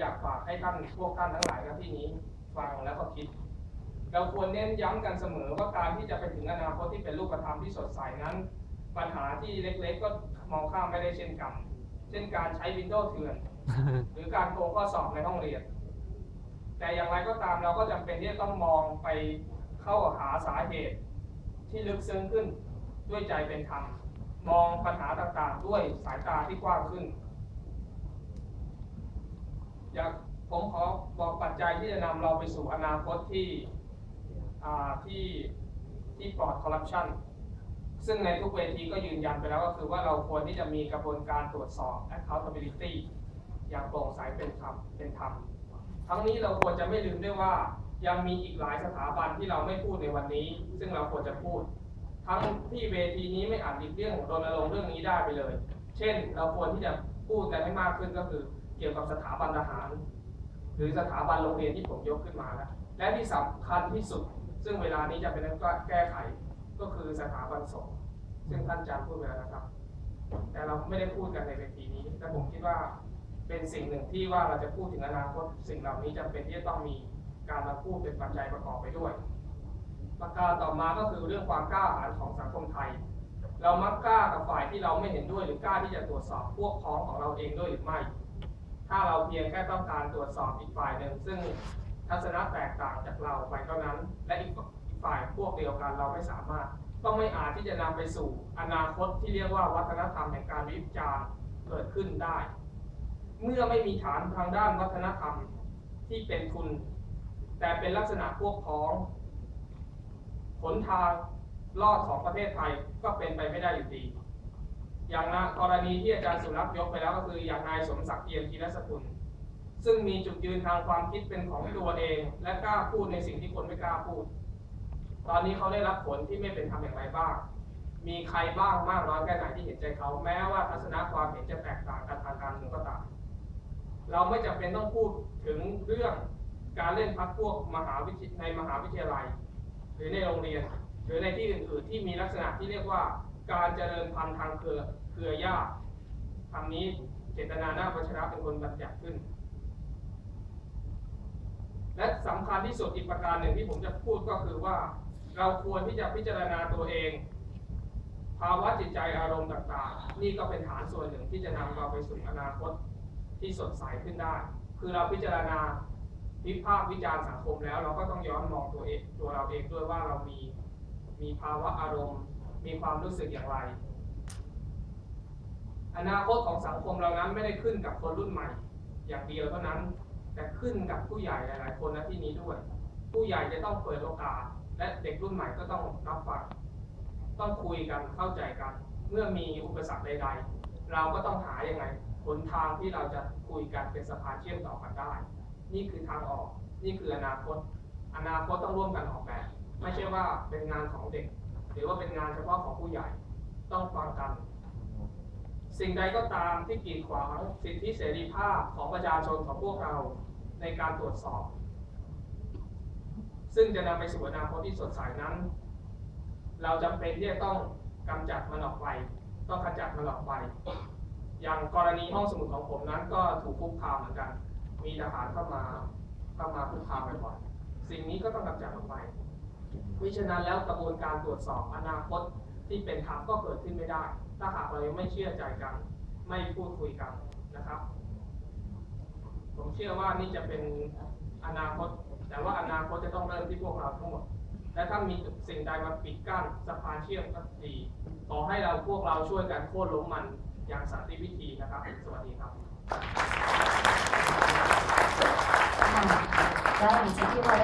อยากฝากให้ท่านพวกท่านทั้งหลายณที่นี้ฟังแล้วก็คิด เราควรเน้นย้ำกันเสมอว่าการที่จะไปถึงอนาคตที่เป็นรูปธรรมที่สดใสนั้น ปัญหาที่เล็กๆ ก็มองข้ามไม่ได้เช่นกัน เช่นการใช้ Windows เถื่อน หรือการโกงข้อสอบในห้องเรียน แต่อย่างไรก็ตามเราก็จำเป็นที่จะต้องมองไปเข้าหาสาเหตุ ที่ลึกซึ้งขึ้นด้วยใจเป็นธรรมมองปัญหาต่างๆ ด้วยสายตาที่กว้างขึ้น อยากผมขอบอกปัจจัยที่จะนำเราไปสู่อนาคตที่ที่ที่ปลอดคอร์รัปชันซึ่งในทุกเวทีก็ยืนยันไปแล้วก็คือว่าเราควรที่จะมีกระบวนการตรวจสอบ accountability อย่างโปร่งใสเป็นธรรมเป็นธรรมทั้งนี้เราควรจะไม่ลืมด้วยว่ายังมีอีกหลายสถาบันที่เราไม่พูดในวันนี้ ซึ่งเราควรจะพูด ทั้งที่เวทีนี้ไม่อาจหลีกเลี่ยงรณรงค์เรื่องนี้ได้ไปเลย เช่น เราควรที่จะพูดกันให้มากขึ้นก็คือ เกี่ยวกับสถาบันทหาร หรือสถาบันโรงเรียนที่ผมยกขึ้นมาแล้วและที่สำคัญที่สุด ซึ่งเวลานี้จะเป็นต้องแก้ไขก็คือสถาบันสงฆ์ซึ่งท่านอาจารย์พูดไปแล้วนะครับ แต่เราไม่ได้พูดกันในเวทีนี้และผมคิดว่าเป็นสิ่งหนึ่งที่ว่าเราจะพูดถึงอนาคตสิ่งเหล่านี้จำเป็นที่จะต้องมีการมาพูดเป็นปัจจัยประกอบไปด้วยประการต่อมาก็คือเรื่องความกล้าหาญของสังคมไทย เรามักกล้ากับฝ่ายที่เราไม่เห็นด้วยหรือกล้าที่จะตรวจสอบพวกพ้องของเราเองด้วยหรือไม่ ถ้าเราเพียงแค่ต้องการตรวจสอบอีกฝ่ายหนึ่งซึ่งทัศนะแตกต่างจากเราไปเท่านั้น และอีกฝ่ายพวกเดียวกันเราไม่สามารถต้องไม่อาจที่จะนำไปสู่อนาคตที่เรียกว่าวัฒนธรรมแห่งการวิจารณ์เกิดขึ้นได้ เมื่อไม่มีฐานทางด้านวัฒนธรรมที่เป็นทุนแต่เป็นลักษณะพวกพ้องหนทางรอดของประเทศไทยก็เป็นไปไม่ได้อยู่ดี อย่างนะกรณีที่อาจารย์สุรักษ์ยกไปแล้วก็คืออย่างนายสมศักดิ์เทียมธีรสกุล ซึ่งมีจุดยืนทางความคิดเป็นของตัวเอง และกล้าพูดในสิ่งที่คนไม่กล้าพูด ตอนนี้เขาได้รับผลที่ไม่เป็นธรรมอย่างไรบ้าง มีใครบ้างมากน้อยแค่ไหนที่เห็นใจเขาแม้ว่าทัศนะความเห็นจะแตกต่างกันทางการเมืองก็ตามเราไม่จำเป็นต้องพูดถึงเรื่องการเล่นพักพวกมหาวิทยในมหาวิทยาลัย หรือในโรงเรียน หรือในที่อื่นๆที่มีลักษณะที่เรียกว่า การเจริญพันธุ์ทางเครือเครือญาติคำนี้เจตนาหน้าประชระเป็นคนบัญญัติขึ้น และสำคัญที่สุดอีกประการหนึ่งที่ผมจะพูดก็คือว่า เราควรที่จะพิจารณาตัวเอง ภาวะจิตใจอารมณ์ต่างๆ นี่ก็เป็นฐานส่วนหนึ่งที่จะนำเราไปสู่อนาคตที่สดใสขึ้นได้ คือเราพิจารณาวิพากษ์วิจารณ์สังคมแล้ว เราก็ต้องย้อนมองตัวเองตัวเราเองด้วยว่าเรามีมีภาวะอารมณ์ มีความรู้สึกอย่างไร อนาคตของสังคมเรานั้นไม่ได้ขึ้นกับคนรุ่นใหม่ อย่างเดียวเท่านั้น แต่ขึ้นกับผู้ใหญ่หลาย ๆ คนณที่นี้ด้วย ผู้ใหญ่จะต้องเปิดโอกาส และเด็กรุ่นใหม่ก็ต้องรับฟัง ต้องคุยกันเข้าใจกัน เมื่อมีอุปสรรคใด ๆ เราก็ต้องหาอยังไงหนทางที่เราจะคุยกันเป็นสะพานเชื่อมต่อกันได้ นี่คือทางออก นี่คืออนาคต อนาคตต้องร่วมกันออกแบบ ไม่ใช่ว่าเป็นงานของเด็ก หรือว่าเป็นงานเฉพาะของผู้ใหญ่ต้องฟังกัน สิ่งใดก็ตามที่กีดขวางสิทธิเสรีภาพของประชาชนของพวกเราในการตรวจสอบ ซึ่งจะนำไปสู่อนาคตที่สดใสนั้น เราจำเป็นที่จะต้องกำจัดมันออกไป ต้องขจัดมันออกไป อย่างกรณีห้องสมุดของผมนั้นก็ถูกคุกคามเหมือนกัน มีทหารเข้ามาเข้ามาคุกคามบ่อยๆสิ่งนี้ก็ต้องกำจัดออกไป เพราะฉะนั้นแล้วกระบวนการตรวจสอบอนาคตที่เป็นธรรมก็เกิดขึ้นไม่ได้ ถ้าหากเรายังไม่เชื่อใจกัน ไม่พูดคุยกันนะครับ ผมเชื่อว่านี่จะเป็นอนาคต แต่ว่าอนาคตจะต้องเริ่มที่พวกเราทั้งหมด และถ้ามีสิ่งใดมาปิดกั้นสะพานเชื่อมก็ดีขอให้เราพวกเราช่วยกันโค่นล้มมันอย่างสันติวิธีนะครับ สวัสดีครับค่ะก็อย่างที่พี่วร